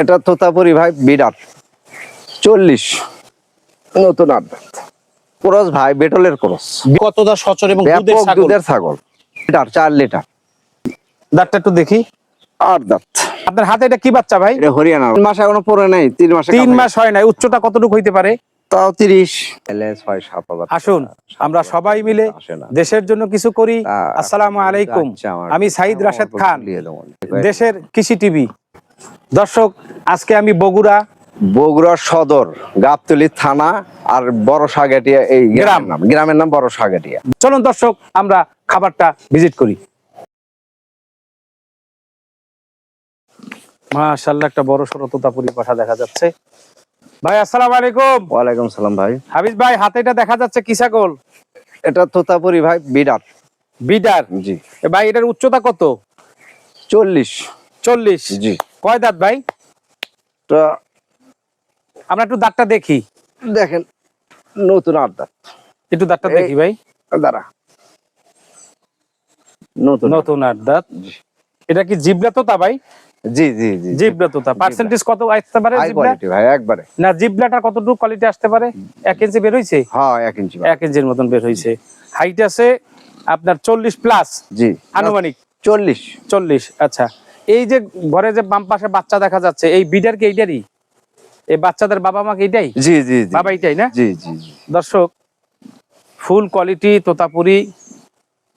এটা তোতাপুরি ভাই বিরাট চল্লিশ। নতুন আড্ডাত ক্রস ভাই বেটলের ক্রস। কতটা সচর এবং দুধের ছাগল? লিটার চার লিটার। দাঁতটা একটু দেখি। আট দাঁত। আপনার হাতে এটা কি বাচ্চা ভাই? এটা হরিয়ানা। তিন মাস এখনও পরে নাই তিন মাস তিন মাস হয় নাই উচ্চতা কতটুকু হইতে পারে? তাও তিরিশ। ছয় সাত আসুন আমরা সবাই মিলে দেশের জন্য কিছু করি। আসসালামু আলাইকুম। আচ্ছা, আমি সাইদ রাশেদ খান। দেশের কৃষি টিভি। দর্শক আজকে আমি বগুড়া বগুড়া সদর গাবতলি থানা আর বড় সাগাটিয়া এই গ্রাম। নাম গ্রামের নাম বড় সাগাটিয়া। চলুন দর্শক আমরা খাবারটা ভিজিট করি। মাশাআল্লাহ একটা বড় সড়ো তোতাপুরি পাঠা দেখা যাচ্ছে। ভাই আসসালামু আলাইকুম। ওয়ালাইকুম সালাম ভাই। হাবিজ ভাই হাতে এটা দেখা যাচ্ছে কি ছাগল? এটা তোতাপুরি ভাই বিরাট বিডার। জি। ভাই এটার উচ্চতা কত? চল্লিশ। চল্লিশ। জি। কয় দাঁত ভাই? তো আমরা একটু দাঁতটা দেখি। দেখেন নতুন আড্ডা একটু দাঁতটা দেখি ভাই। দাঁড়া। নতুন নতুন আট দাঁত। এটা কি জিবলা তোতা ভাই? জি জি জি। জিবলা তোতা পার্সেন্টেজ কত আসতে পারে জিবলা? ভাই একবারে। না জিবলাটা কতটুকু কোয়ালিটি আসতে পারে? এক ইঞ্চি বের হইছে? হ্যাঁ এক ইঞ্চি। এক ইঞ্চির মতন বের হইছে। হাইট আছে আপনার চল্লিশ প্লাস জি। আনুমানিক? চল্লিশ। চল্লিশ আচ্ছা। এই যে ঘরে যে বাম পাশে বাচ্চা দেখা যাচ্ছে এই বিডার কি এইটারই এই বাচ্চাদের বাবা মা কি এইটাই? জি জি বাবা এইটাই না? জি জি। দর্শক ফুল কোয়ালিটি তোতাপুরি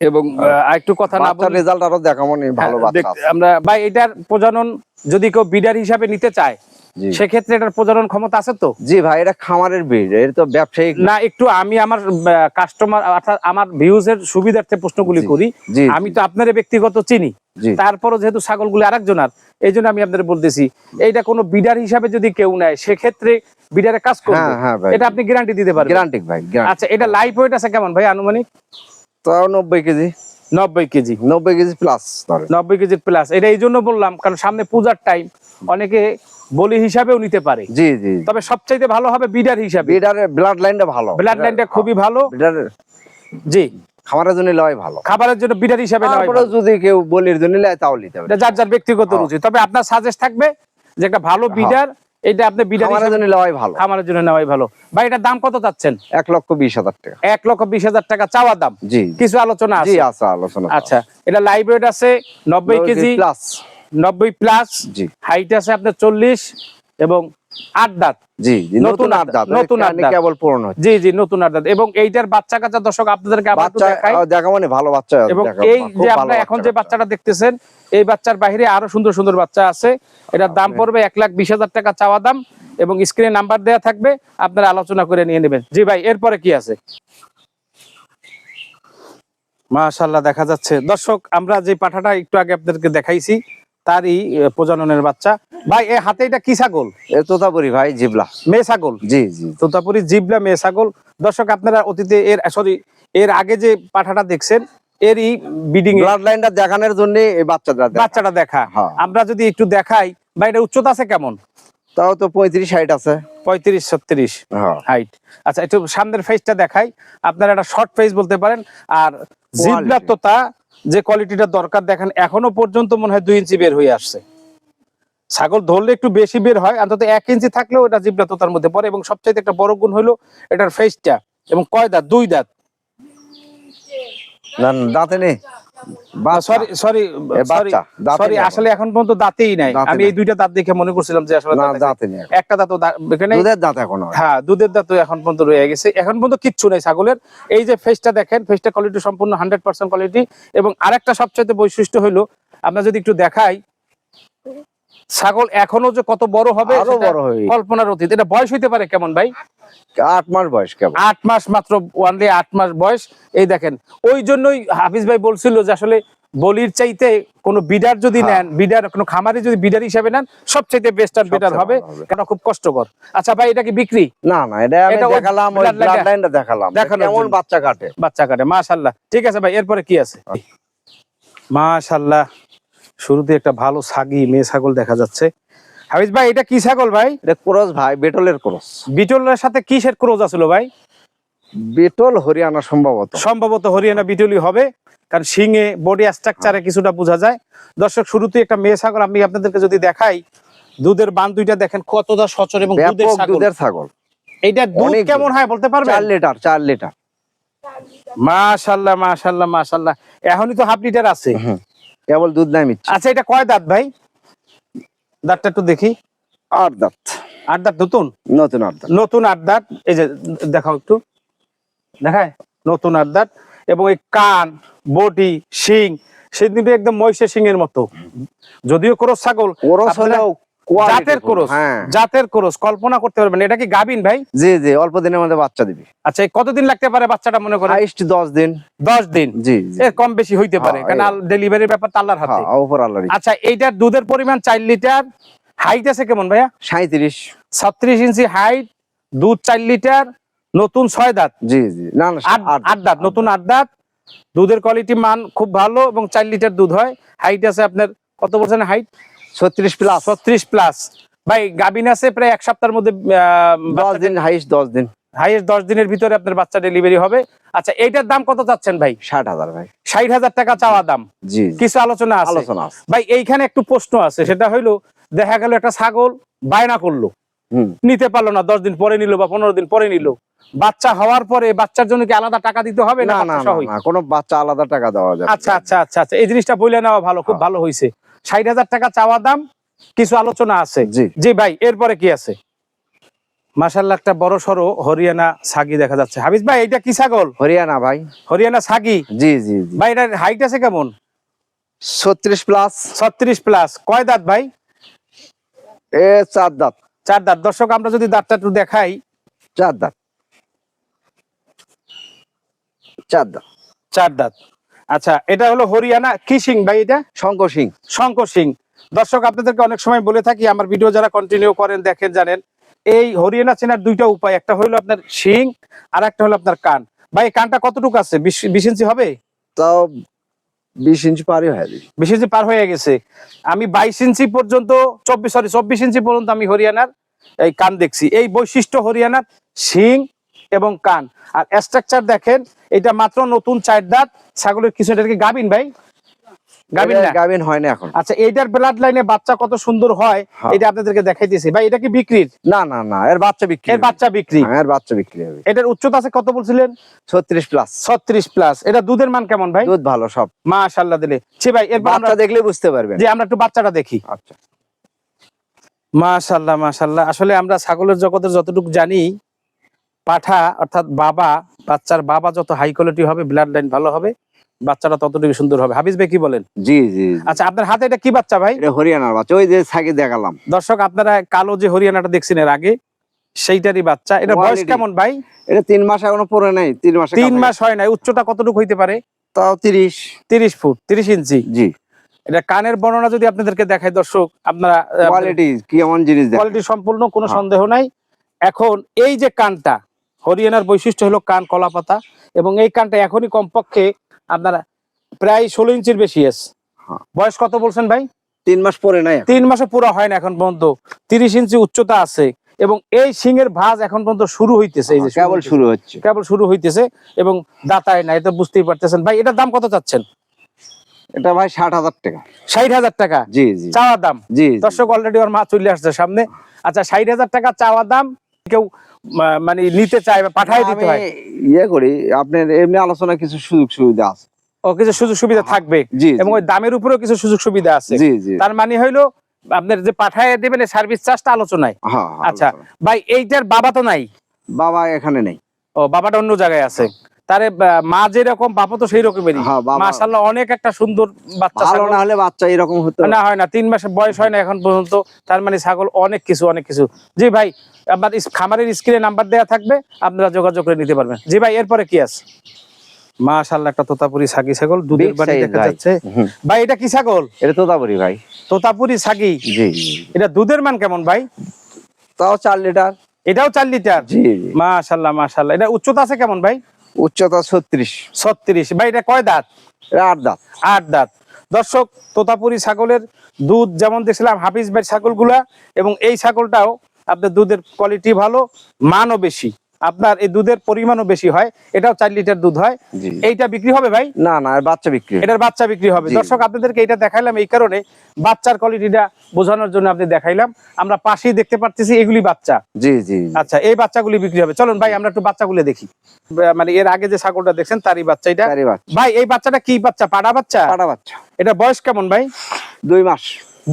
এবং আরেকটু কথা না রেজাল্ট আরও দেখাবো নি ভালো হ্যাঁ, আমরা ভাই এটার প্রজনন যদি কেউ বিডার হিসাবে নিতে চায় সেক্ষেত্রে এটার প্রজনন ক্ষমতা আছে তো? জি ভাই এটা খামারের বীজ এর তো ব্যবসায়িক না একটু আমি আমার কাস্টমার অর্থাৎ আমার ভিউজ এর সুবিধার্থে প্রশ্নগুলি করি। আমি তো আপনার ব্যক্তিগত চিনি। তারপরও যেহেতু ছাগলগুলি আরেকজনার এই জন্য আমি আপনাদের বলতেছি এইটা কোনো বিডার হিসাবে যদি কেউ নেয় সেক্ষেত্রে বিডারে কাজ করবে। হ্যাঁ হ্যাঁ এটা আপনি গ্যারান্টি দিতে পারবেন। গ্যারান্টি ভাই আচ্ছা এটা লাইফ ওয়েট আছে কেমন ভাই আনুমানিক? তাও নব্বই কেজি। নব্বই কেজি। নব্বই কেজি প্লাস নব্বই কেজির প্লাস এটা এই জন্য বললাম কারণ সামনে পূজার টাইম অনেকে বলি হিসাবেও নিতে পারে। জি জি। তবে সবচাইতে ভালো হবে বিডার হিসাবে। বিডারের ব্লাড লাইনটা ভালো। ব্লাড লাইনটা খুবই ভালো। বিডারের জি। খামারের জন্য লয় ভালো। খাবারের জন্য বিডার হিসাবে তারপরে যদি কেউ বলির জন্য নেয় তাও নিতে হবে এটা যার যার ব্যক্তিগত হ্যাঁ। রুচি। তবে আপনার সাজেস্ট থাকবে যে একটা ভালো বিডার এটা আপনি খামারের জন্য নেওয়াই ভালো। খামারের জন্য নেওয়াই ভালো। ভাই এটার দাম কত চাচ্ছেন? এক লক্ষ বিশ হাজার টাকা। এক লক্ষ বিশ হাজার টাকা চাওয়া দাম? জি। কিছু আলোচনা আছে? আছে আলোচনা আচ্ছা এটা লাইভ ওয়েট আছে নব্বই কেজি প্লাস নব্বই প্লাস জি। হাইট আছে আপনার চল্লিশ এবং আট দাঁত। জি জি নতুন আট দাঁত। কেবল জি জি নতুন আট দাঁত। এবং এইটার বাচ্চা কাচ্চা দর্শক আপনাদেরকে আবার দেখাই। দেখা মানে ভালো বাচ্চা এবং এই যে ভালো এখন যে বাচ্চাটা দেখতেছেন এই বাচ্চার বাইরে আরও সুন্দর সুন্দর বাচ্চা আছে। এটার দাম পড়বে এক লাখ বিশ হাজার টাকা চাওয়া দাম এবং স্ক্রিনে নাম্বার দেওয়া থাকবে আপনারা আলোচনা করে নিয়ে নেবেন। জি ভাই এরপরে কি আছে? মাশাল্লাহ দেখা যাচ্ছে। দর্শক আমরা যে পাঠাটা একটু আগে আপনাদেরকে দেখাইছি তারই প্রজননের বাচ্চা। ভাই এই হাতে এটা কি ছাগল? এ তোতাপুরি ভাই জিবলা। মেয়ে ছাগল? জি জি। তোতাপুরি জিবলা মেয়ে ছাগল। দর্শক আপনারা অতীতে এর সরি এর আগে যে পাঠাটা দেখছেন এরই বিডিং ব্লাড লাইনটা দেখানোর জন্য এই বাচ্চাটা বাচ্চাটা দেখা। হ্যাঁ। আমরা যদি একটু দেখাই বা এটা উচ্চতা আছে কেমন? তাও তো পঁয়ত্রিশ হাইট আছে। পঁয়ত্রিশ ছত্রিশ হ্যাঁ। হাইট আচ্ছা একটু সামনের ফেসটা দেখাই। আপনারা একটা শর্ট ফেস বলতে পারেন। আর জিবলা তোতা যে কোয়ালিটিটা দরকার, দেখেন এখনও পর্যন্ত মনে হয় দুই ইঞ্চি বের হয়ে আসছে। ছাগল ধরলে একটু বেশি বের হয়, অন্তত এক ইঞ্চি থাকলেও এটা জিবলা তোতার মধ্যে পড়ে এবং সবচাইতে একটা বড় গুণ হলো এটার ফেসটা এবং কয় দাঁত দুই দাঁত। না, দাঁতে নেই। সরি সরি আসলে এখন পর্যন্ত দাঁতেই নাই। আমি এই দুইটা দাঁত দেখে মনে করছিলাম যে আসলে দাঁত নেই। একটা দাঁত এখানে দুধের দাঁত এখন হ্যাঁ দুধের দাঁত তো এখন পর্যন্ত রয়ে গেছে। এখন পর্যন্ত কিচ্ছু নাই ছাগলের। এই যে ফেসটা দেখেন ফেসটা কোয়ালিটি সম্পূর্ণ হান্ড্রেড পার্সেন্ট কোয়ালিটি এবং আরেকটা সবচাইতে বৈশিষ্ট্য হলো আমরা যদি একটু দেখাই ছাগল এখনও যে কত বড় হবে আরও বড় কল্পনার অতীত। এটা বয়স হইতে পারে কেমন ভাই? আট মাস বয়স কেবল আট মাস মাত্র ওয়ানলি আট মাস বয়স। এই দেখেন ওই জন্যই হাফিজ ভাই বলছিল যে আসলে বলির চাইতে কোনো বিডার যদি হ্যাঁ। নেন বিডার কোনো খামারে যদি বিডার হিসাবে নেন সবচাইতে বেস্ট আর বেটার হবে। কেন খুব কষ্টকর। আচ্ছা ভাই এটা কি বিক্রি? না না এটা আমি দেখালাম ওই ব্লাড লাইনটা দেখালাম। কেমন বাচ্চা কাটে? বাচ্চা কাটে মাশাল্লাহ ঠিক আছে ভাই এরপরে কি আছে? মাশাল্লাহ শুরুতে একটা ভালো ছাগি মেয়ে ছাগল দেখা যাচ্ছে। হাফিজ ভাই এটা কি ছাগল ভাই? এটা ক্রস ভাই বেটলের ক্রস। বিটলের সাথে কিসের ক্রোজ আছিল ভাই? বেটল হরিয়ানা সম্ভবত। সম্ভবত হরিয়ানা বিটলই হবে কারণ শিঙে বডি স্ট্রাকচারে কিছুটা বোঝা যায়। দর্শক শুরুতে একটা মেয়ে ছাগল আমি আপনাদেরকে যদি দেখাই দুধের বান দুইটা দেখেন কতটা সচর এবং দুধের ছাগল। দুধের ছাগল। এইটা দুধ কেমন হয় বলতে পারবেন? চার লিটার চার লিটার। মাশাল্লাহ মাশাল্লাহ মাশাল্লাহ। এখনই তো হাফ লিটার আছে। কেবল দুধ নাই মিচ্ছে আচ্ছা এটা কয় দাঁত ভাই? দাঁতটা একটু দেখি। আট দাঁত। আট দাঁত নতুন? নতুন আট দাঁত। নতুন আট দাঁত। এই যে দেখাও একটু। দেখায়? নতুন আট দাঁত। এবং এই কান বডি শিং সেদিন একদম মহিষের শিং এর মতো। যদিও ক্রোস ছাগল আপনারা হলেও জাতের। হ্যাঁ। জাতের ক্রোস কল্পনা করতে পারবেন এটা কি গাবিন ভাই? জি জি অল্প দিনের মধ্যে বাচ্চা দিবি। আচ্ছা কতদিন লাগতে পারে বাচ্চাটা মনে করে হাইস্ট দশ দিন। দশ দিন? জি এর কম বেশি হইতে পারে হ্যাঁ, কারণ ডেলিভারির ব্যাপার আল্লাহর হাতে। হ্যাঁ উপর আল্লাহর আচ্ছা এইটার দুধের পরিমাণ চার লিটার হাইট আছে কেমন ভাইয়া? সাঁত্রিশ ছত্রিশ ইঞ্চি হাইট দুধ চার লিটার নতুন ছয় দাঁত। জি জি না না আট আট দাঁত। নতুন আট দাঁত। দুধের কোয়ালিটি মান খুব ভালো এবং চার লিটার দুধ হয়। হাইট আছে আপনার কত বলছেন হাইট ছত্রিশ প্লাস ছত্রিশ প্লাস ভাই গাবিন আছে প্রায় এক সপ্তাহের মধ্যে দশ দিন হাইস্ট দশ দিন। হাইয়েস্ট দশ দিনের ভিতরে আপনার বাচ্চা ডেলিভারি হবে। আচ্ছা এইটার দাম কত চাচ্ছেন ভাই? ষাট হাজার ভাই। ষাট হাজার টাকা চাওয়া দাম। জি। কিছু আলোচনা আছে? আলোচনা আছে। ভাই এইখানে একটু প্রশ্ন আছে। সেটা হইল দেখা গেল একটা ছাগল বায়না করল। নিতে পারল না দশ দিন পরে নিল বা পনেরো দিন পরে নিল। বাচ্চা হওয়ার পরে বাচ্চার জন্য কি আলাদা টাকা দিতে হবে না না না না, কোনো বাচ্চা আলাদা টাকা দেওয়া যাবে আচ্ছা আচ্ছা আচ্ছা আচ্ছা এই জিনিসটা বলে নেওয়া ভালো খুব হ্যাঁ। ভালো হয়েছে ষাট হাজার টাকা চাওয়া দাম কিছু আলোচনা আছে। জি। ভাই এরপরে কি আছে? মাসাল্লাহ একটা বড় সড়ো হরিয়ানা ছাগি দেখা যাচ্ছে। হাবিজ ভাই এটা কি ছাগল? হরিয়ানা ভাই। হরিয়ানা জি জি জি। ভাই এটার হাইট আছে কেমন? ছত্রিশ প্লাস ছত্রিশ প্লাস কয় দাঁত ভাই? এ চার দাঁত। চার দাঁত। দর্শক আমরা যদি দাঁতটা একটু দেখাই। চার দাঁত। চার দাঁত। চার দাঁত। আচ্ছা এটা হলো হরিয়ানা কি সিং ভাই এটা? শঙ্কর সিং। শঙ্কর সিং। দর্শক আপনাদেরকে অনেক সময় বলে থাকি আমার ভিডিও যারা কন্টিনিউ করেন দেখেন জানেন এই হরিয়ানা চেনার দুইটা উপায় একটা হলো আপনার শিং আর একটা হলো আপনার কান। ভাই কানটা কতটুকু আছে? বিশ ইঞ্চি হবে? তাও বিশ ইঞ্চি পারি হয়ে যাবে বিশ ইঞ্চি পার হয়ে গেছে। আমি বাইশ ইঞ্চি পর্যন্ত চব্বিশ সরি চব্বিশ ইঞ্চি পর্যন্ত আমি হরিয়ানার এই কান দেখছি। এই বৈশিষ্ট্য হরিয়ানার শিং এবং কান। আর স্ট্রাকচার দেখেন এটা মাত্র নতুন চার দাঁত। ছাগলের কিছু এটা কি গাবিন ভাই? গাবিন না? গাবিন হয় না এখন। আচ্ছা এইটার ব্লাড লাইনে বাচ্চা কত সুন্দর হয়। এটা আপনাদেরকে দেখাইতেছি। ভাই এটা কি বিক্রির? না না না এর বাচ্চা বিক্রি এর বাচ্চা বিক্রি। হ্যাঁ, এর বাচ্চা বিক্রি হবে। এটার উচ্চতা আছে কত বলছিলেন? ছত্রিশ প্লাস ছত্রিশ প্লাস এটা দুধের মান কেমন ভাই? দুধ ভালো সব। দিলে। ছি ভাই এরপর বাচ্চা দেখলে বুঝতে পারবেন। যে আমরা একটু বাচ্চাটা দেখি। আচ্ছা। আসলে আমরা ছাগলের জগতের যতটুকু জানি পাঠা অর্থাৎ বাবা বাচ্চার বাবা যত হাই কোয়ালিটি হবে ব্লাড লাইন ভালো হবে বাচ্চাটা ততটুকু সুন্দর হবে। হাবিজ ভাই কি বলেন? জি জি। আচ্ছা আপনার হাতে এটা কি বাচ্চা ভাই? এটা হরিয়ানার বাচ্চা ওই যে ছাগি দেখালাম। দর্শক আপনারা কালো যে হরিয়ানাটা দেখছেন এর আগে সেইটারই বাচ্চা। এটা বয়স কেমন ভাই? এটা তিন মাস এখনও পরে নাই তিন মাস তিন মাস হয় নাই উচ্চতা কতটুকু হইতে পারে? তাও তিরিশ। তিরিশ ফুট তিরিশ ইঞ্চি? জি। এটা কানের বর্ণনা যদি আপনাদেরকে দেখায় দর্শক আপনারা কোয়ালিটি কি এমন জিনিস কোয়ালিটি সম্পূর্ণ কোনো হ্যাঁ। সন্দেহ নাই। এখন এই যে কানটা হরিয়ানার বৈশিষ্ট্য হলো কান কলা পাতা এবং এই কানটা এখনই কমপক্ষে আপনারা প্রায় ষোলো ইঞ্চির বেশি আছে। হ্যাঁ। বয়স কত বলছেন ভাই? তিন মাস পরে নাই তিন মাসে পুরো হয় না এখন পর্যন্ত। তিরিশ ইঞ্চি উচ্চতা আছে এবং এই সিংহের ভাঁজ এখন পর্যন্ত শুরু হইতেছে এই যে কেবল শুরু হচ্ছে। কেবল শুরু হইতেছে এবং দাতায় নাই তো বুঝতেই পারতেছেন। ভাই এটার দাম কত চাচ্ছেন? এটা ভাই ষাট হাজার টাকা। ষাট হাজার টাকা? জি জি। চাওয়া দাম? জি। দর্শক অলরেডি ওর মা চলে আসছে সামনে। আচ্ছা ষাট হাজার টাকা চাওয়া দাম কেউ মানে নিতে চায় বা পাঠাই দিতে হয়? ইয়ে করি আপনার এমনি আলোচনা কিছু সুযোগ সুবিধা আছে। ও কিছু সুযোগ সুবিধা থাকবে? এবং ওই দামের উপরেও কিছু সুযোগ সুবিধা আছে? জি জি। তার মানে হইল আপনার যে পাঠায় দেবেন সার্ভিস চার্জটা আলোচনায়? হ্যাঁ হ্যাঁ, আচ্ছা ভাই এইটার বাবা তো নাই? বাবা এখানে নেই। ও বাবাটা অন্য জায়গায় আছে। তারে মা যেরকম বাবা তো সেই রকমেরই হ্যাঁ মাশাল্লাহ অনেক একটা সুন্দর বাচ্চা ভালো ছাগল। না হলে বাচ্চা এরকম হতো। না হয় না তিন মাসের বয়স হয় না এখন পর্যন্ত। তার মানে ছাগল অনেক কিছু অনেক কিছু। জি ভাই আপনার খামারের স্ক্রিনে নাম্বার দেওয়া থাকবে আপনারা যোগাযোগ করে নিতে পারবেন। জি ভাই এরপরে কি আছে? মাশাল্লাহ একটা তোতাপুরি ছাগি ছাগল দুধের বাড়ি দেখা ভাই। যাচ্ছে। ভাই এটা কি ছাগল? এটা তোতাপুরি ভাই। তোতাপুরি ছাগি জি। এটা দুধের মান কেমন ভাই? তাও চার লিটার। এটাও চার লিটার? জি জি। মাশাল্লাহ মাশাল্লাহ এটা উচ্চতা আছে কেমন ভাই? উচ্চতা ছত্রিশ। ছত্রিশ। ভাই এটা কয় দাঁত? আট দাঁত। আট দাঁত। দর্শক তোতাপুরি ছাগলের দুধ যেমন দেখছিলাম হাফিজ ভাই ছাগলগুলা এবং এই ছাগলটাও আপনার দুধের কোয়ালিটি ভালো মানও বেশি। আপনার এই দুধের পরিমাণও বেশি হয় এটাও চার লিটার দুধ হয়। এইটা বিক্রি হবে ভাই? না না বাচ্চা বিক্রি এটার বাচ্চা বিক্রি হবে। দর্শক আপনাদেরকে এটা দেখাইলাম এই কারণে বাচ্চার কোয়ালিটিটা বোঝানোর জন্য আপনি দেখাইলাম। আমরা পাশেই দেখতে পাচ্ছি এগুলি বাচ্চা। জি জি আচ্ছা এই বাচ্চাগুলি বিক্রি হবে। চলুন ভাই আমরা একটু বাচ্চাগুলো দেখি। মানে এর আগে যে ছাগলটা দেখছেন তারই বাচ্চা এটা। ভাই এই বাচ্চাটা কি বাচ্চা? পাড়া বাচ্চা? পাটা বাচ্চা। এটা বয়স কেমন ভাই? দুই মাস।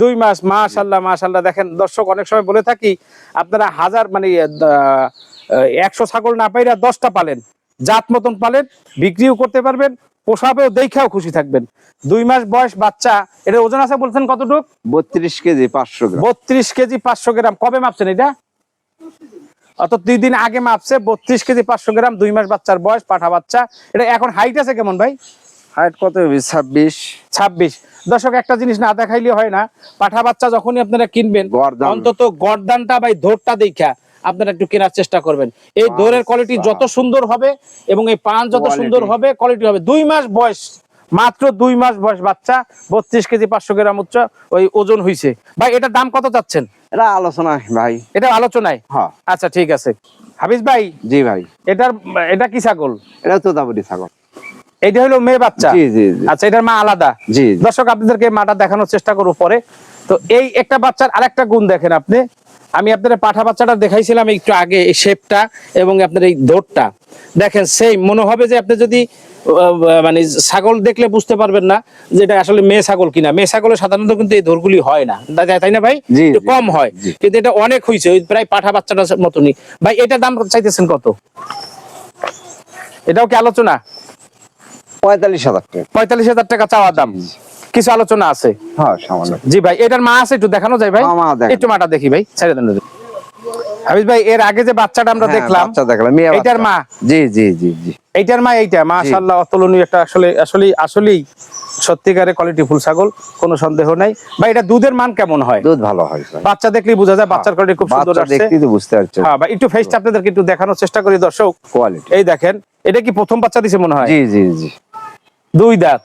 দুই মাস মাশাল্লাহ মাশাল্লাহ দেখেন দর্শক অনেক সময় বলে থাকি আপনারা হাজার মানে একশো ছাগল না পাইরা দশটা পালেন জাত মতন পালেন বিক্রিও করতে পারবেন পোষাবেও দেখাও খুশি থাকবেন। দুই মাস বয়স বাচ্চা এটা ওজন আছে বলছেন কতটুক? বত্রিশ কেজি পাঁচশো গ্রাম। বত্রিশ কেজি পাঁচশো গ্রাম। কবে মাপছেন এটা? অত দুই দিন আগে মাপছে বত্রিশ কেজি পাঁচশো গ্রাম দুই মাস বাচ্চার বয়স পাঠা বাচ্চা। এটা এখন হাইট আছে কেমন ভাই? হাইট কত হবে? ছাব্বিশ। ছাব্বিশ। দর্শক একটা জিনিস না দেখাইলে হয় না পাঠা বাচ্চা যখনই আপনারা কিনবেন। অন্তত গরদানটা ভাই ধোরটা দেখা আপনারা একটু কেনার চেষ্টা করবেন। এই দৌড়ের কোয়ালিটি যত সুন্দর হবে এবং এই পান যত সুন্দর হবে কোয়ালিটি হবে। দুই মাস বয়স মাত্র দুই মাস বয়স বাচ্চা বত্রিশ কেজি পাঁচশো গ্রাম উচ্চ ওই ওজন হইছে। ভাই এটার দাম কত চাচ্ছেন? এটা আলোচনা ভাই। এটা আলোচনায়? হ্যাঁ। আচ্ছা ঠিক আছে। হাফিজ ভাই জি ভাই। এটার এটা কি ছাগল? এটা তো দাবুদি ছাগল। এটা হলো মেয়ে বাচ্চা? জি জি আচ্ছা এটার মা আলাদা? জি। দর্শক আপনাদেরকে মাটা দেখানোর চেষ্টা করব পরে। তো এই একটা বাচ্চার আরেকটা গুণ দেখেন আপনি। আমি আপনাদের পাঠা বাচ্চাটা দেখাইছিলাম একটু আগে এই শেপটা এবং আপনার এই দৌড়টা। দেখেন সেই মনে হবে যে আপনি যদি মানে ছাগল দেখলে বুঝতে পারবেন না যে এটা আসলে মেয়ে ছাগল কিনা। মেয়ে ছাগলের সাধারণত কিন্তু এই দৌড়গুলি হয় না। তাই- না ভাই? কম হয়। কিন্তু এটা অনেক হয়েছে ওই প্রায় পাঠা বাচ্চাটার মতনই। ভাই এটার দাম চাইতেছেন কত? এটাও কি আলোচনা? পঁয়তাল্লিশ হাজার টাকা। পঁয়তাল্লিশ হাজার টাকা চাওয়া দাম। কিছু আলোচনা আছে। হ্যাঁ সামান্য। জি ভাই এটার মা আছে একটু দেখানো যায় ভাই। একটু মাটা দেখি ভাই ছেড়ে দেন হাবিজ ভাই এর আগে যে বাচ্চাটা আমরা হ্যাঁ, দেখলাম বাচ্চা দেখলাম এইটার মা? জি জি জি জি। এইটার মা এইটা মাশাআল্লাহ অতুলনীয় একটা আসলে আসলে আসলেই সত্যিকারে কোয়ালিটি ফুল ছাগল কোনো সন্দেহ নাই। ভাই এটা দুধের মান কেমন হয়? দুধ ভালো হয় বাচ্চা দেখলেই বোঝা যায় বাচ্চার কোয়ালিটি খুব সুন্দর আসছে। দেখতেই তো বুঝতে পারছেন হ্যাঁ ভাই একটু ফেসটা আপনাদেরকে একটু দেখানোর চেষ্টা করি দর্শক। কোয়ালিটি এই দেখেন এটা কি প্রথম বাচ্চা দিছে মনে হয়? জি জি জি। দুই দাঁত।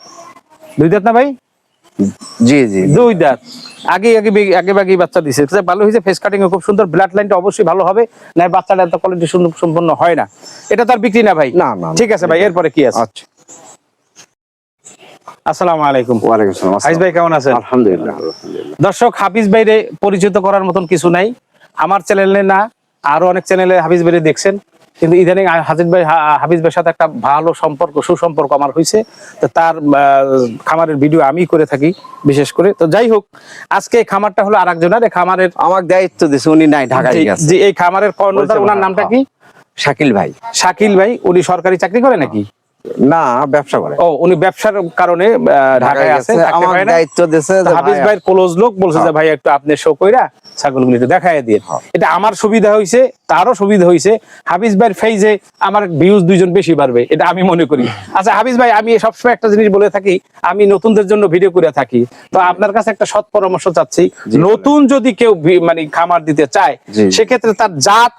দুই দাঁত না ভাই? জি জি দুই দাঁত। আগে আগে আগে বাচ্চা দিছে। ভালো হয়েছে ফেস কাটিং খুব সুন্দর। ব্লাড লাইনটা অবশ্যই ভালো হবে। না বাচ্চাটা এত কোয়ালিটি সম্পন্ন হয় না। এটা তার বিক্রি না ভাই? না, না। ঠিক আছে ভাই এরপরে কি আছে? আচ্ছা। আসসালামু আলাইকুম। ওয়ালাইকুম আসসালাম। হাইজ ভাই কেমন আছেন? আলহামদুলিল্লাহ আলহামদুলিল্লাহ। দর্শক হাফিজ ভাইরে পরিচিত করার মতন কিছু নাই। আমার চ্যানেলে না আরও অনেক চ্যানেলে হাফিজ ভাইরে দেখছেন। কিন্তু ইদানিং হাজির ভাই হাফিজ ভাইয়ের সাথে একটা ভালো সম্পর্ক সুসম্পর্ক আমার হয়েছে তো তার খামারের ভিডিও আমি করে থাকি বিশেষ করে। তো যাই হোক আজকে এই খামারটা হলো আরেকজনের। এই খামারের আমার দায়িত্ব দিছে উনি নাই ঢাকায় জি- এই খামারের কর্ণধার ওনার নামটা হ্যাঁ। কি? শাকিল ভাই। শাকিল ভাই উনি সরকারি চাকরি করে নাকি? না ব্যবসা করে। ও উনি ব্যবসার কারণে ঢাকায় আছে আমার দায়িত্ব যে হাফিজ ভাইয়ের ক্লোজ লোক বলছে যে হ্যাঁ। ভাই একটু আপনি শো কইরা ছাগলগুলি একটু দেখাই দিয়ে হ্যাঁ। এটা আমার সুবিধা হয়েছে তারও সুবিধা হয়েছে হাফিজ ভাইয়ের ফেইজে আমার ভিউজ দুইজন বেশি বাড়বে এটা আমি মনে করি। আচ্ছা হাফিজ ভাই আমি সবসময় একটা জিনিস বলে থাকি আমি নতুনদের জন্য ভিডিও করে থাকি। তো আপনার কাছে একটা সৎ পরামর্শ চাচ্ছি নতুন যদি কেউ মানে খামার দিতে চায়। সেক্ষেত্রে তার জাত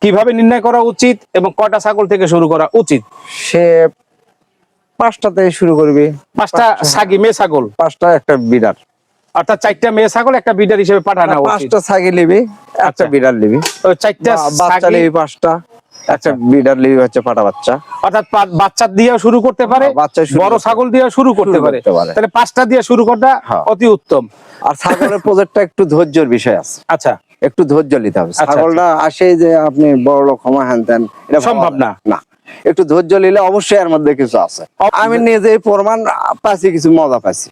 কীভাবে নির্ণয় করা উচিত এবং কয়টা ছাগল থেকে শুরু করা উচিত? সে পাঁচটাতে শুরু করবে। পাঁচটা ছাগি মেয়ে ছাগল? পাঁচটা একটা বিড়াল। অর্থাৎ চারটা মেয়ে ছাগল একটা বিডার হিসেবে পাঠানো উচিত। পাঁচটা ছাগি নিবি একটা আচ্ছা। নিবি। চারটা বা- বাচ্চা ছাগি- পাঁচটা একটা আচ্ছা। নিবি হচ্ছে পাটা বাচ্চা। অর্থাৎ বাচ্চা দিয়ে শুরু করতে পারে হ্যাঁ, বড় ছাগল দিয়ে শুরু করতে পারে। তাহলে পাঁচটা দিয়ে শুরু করাটা হ্যাঁ। অতি উত্তম। আর ছাগলের প্রজেক্টটা একটু ধৈর্যের বিষয় আছে। আচ্ছা। একটু ধৈর্য নিতে হবে। আচ্ছা, ছাগলটা আসে যে আপনি বড় লোক ক্ষমা হ্যান এটা সম্ভব না। না। একটু ধৈর্য নিলে অবশ্যই এর মধ্যে কিছু আছে। আমি নিজে প্রমাণ পাচ্ছি কিছু মজা পাচ্ছি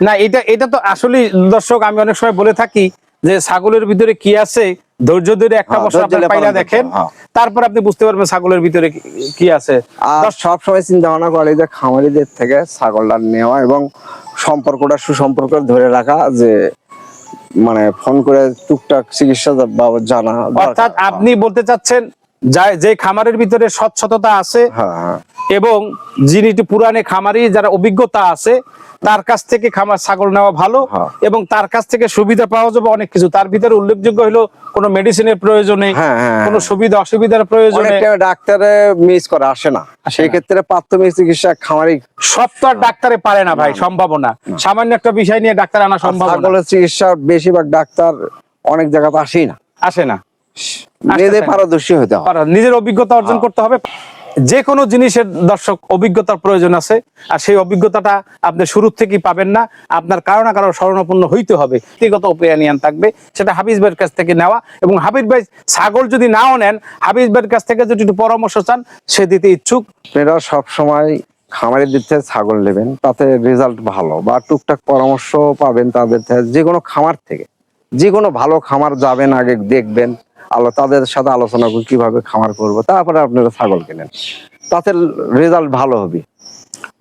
না এটা এটা তো আসলে দর্শক আমি অনেক সময় বলে থাকি যে ছাগলের ভিতরে কি আছে ধৈর্য ধরে একটা হ্যাঁ, বছর ধরে পাইলা দেখেন। হ্যাঁ। তারপর আপনি বুঝতে পারবেন ছাগলের ভিতরে কি- কি আছে। আর সব সময় চিন্তা ভাবনা করে যে খামারিদের থেকে ছাগলটা নেওয়া এবং সম্পর্কটা সুসম্পর্ক ধরে রাখা যে মানে ফোন করে টুকটাক চিকিৎসা জানা অর্থাৎ আপনি বলতে চাচ্ছেন যা- খামারের ভিতরে স্বচ্ছতা আছে হ্যাঁ হ্যাঁ। এবং যিনি একটু পুরানে খামারি যারা অভিজ্ঞতা আছে তার কাছ থেকে খামার ছাগল নেওয়া ভালো হ্যাঁ। এবং তার কাছ থেকে সুবিধা পাওয়া যাবে অনেক কিছু। তার ভিতরে উল্লেখযোগ্য হলো কোনো মেডিসিনের প্রয়োজনে কোনো। সুবিধা অসুবিধার প্রয়োজনে ডাক্তারে মিস করে আসে না। আসে সেই ক্ষেত্রে প্রাথমিক চিকিৎসা খামারি সব তো আর ডাক্তারে পারে না ভাই সম্ভাবনা। সামান্য একটা বিষয় নিয়ে ডাক্তার আনা সম্ভব চিকিৎসা বেশিরভাগ ডাক্তার অনেক জায়গাতে আসেই না। আসে না। নিজে পারদর্শী হতে হবে। নিজের অভিজ্ঞতা অর্জন হ্যাঁ। করতে হবে। যে কোনো জিনিসের দর্শক অভিজ্ঞতার প্রয়োজন আছে। আর সেই অভিজ্ঞতাটা আপনি শুরু থেকেই পাবেন না। আপনার কারও না কারও স্মরণাপন্ন হইতে হবে। ব্যক্তিগত ওপিনিয়ন থাকবে। সেটা হাবিজ ভাইয়ের কাছ থেকে নেওয়া। এবং হাবিজ ভাই ছাগল যদি নাও নেন হাবিজ ভাইয়ের কাছ থেকে যদি একটু পরামর্শ চান সে দিতে ইচ্ছুক। আপনারা সব সময় খামারের দিক থেকে ছাগল নেবেন। তাতে রেজাল্ট ভালো। বা টুকটাক পরামর্শ পাবেন তাদের যে কোনো খামার থেকে। যে কোনো ভালো খামার যাবেন আগে দেখবেন। আলো তাদের সাথে আলোচনা করে কীভাবে খামার করব। তারপরে আপনারা ছাগল কেনেন। তাতে রেজাল্ট ভালো হবে।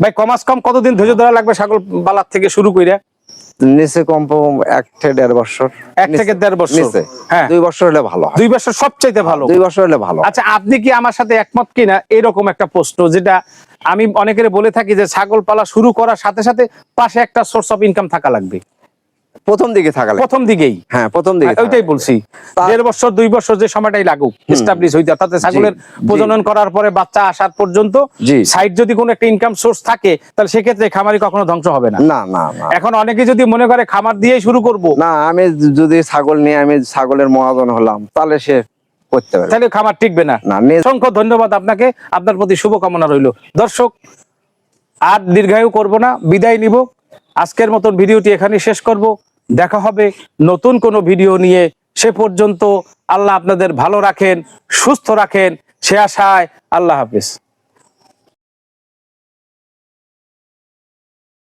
ভাই কমাস কম কতদিন ধৈর্য ধরা লাগবে ছাগল বালার থেকে শুরু করে নিচে কম কম এক থেকে দেড় বছর। এক থেকে দেড় বছর। নিচে। হ্যাঁ। দুই বছর হলে ভালো দুই বছর সবচাইতে ভালো। দুই বছর হলে ভালো। আচ্ছা আপনি কি আমার সাথে একমত কিনা? এরকম একটা প্রশ্ন যেটা আমি অনেকের বলে থাকি যে ছাগল পালা শুরু করার সাথে সাথে পাশে একটা সোর্স অফ ইনকাম থাকা লাগবে। প্রথম দিকে থাকলে প্রথম দিকেই। হ্যাঁ প্রথম দিকে ওইটাই বলছি। দেড় বছর দুই বছর যে সময়টাই লাগুক এস্টাবলিশ হইতে তাতে ছাগলের প্রজনন করার পরে বাচ্চা আসার পর্যন্ত সাইড যদি কোনো একটা ইনকাম সোর্স থাকে তাহলে সেক্ষেত্রে খামারি কখনো ধ্বংস হবে না। না না এখন অনেকে যদি মনে করে খামার দিয়েই শুরু করব। না আমি যদি ছাগল নিয়ে আমি ছাগলের মহাজন হলাম তাহলে সে করতে পারবে। তাহলে খামার টিকবে না। অসংখ্য ধন্যবাদ আপনাকে। আপনার প্রতি শুভকামনা রইল। দর্শক আর দীর্ঘায়ু করব না বিদায় নিব। আজকের মতন ভিডিওটি এখানে শেষ করব। দেখা হবে নতুন কোনো ভিডিও নিয়ে। সে পর্যন্ত আল্লাহ আপনাদের ভালো রাখেন, সুস্থ রাখেন। সে আশায় আল্লাহ হাফিজ।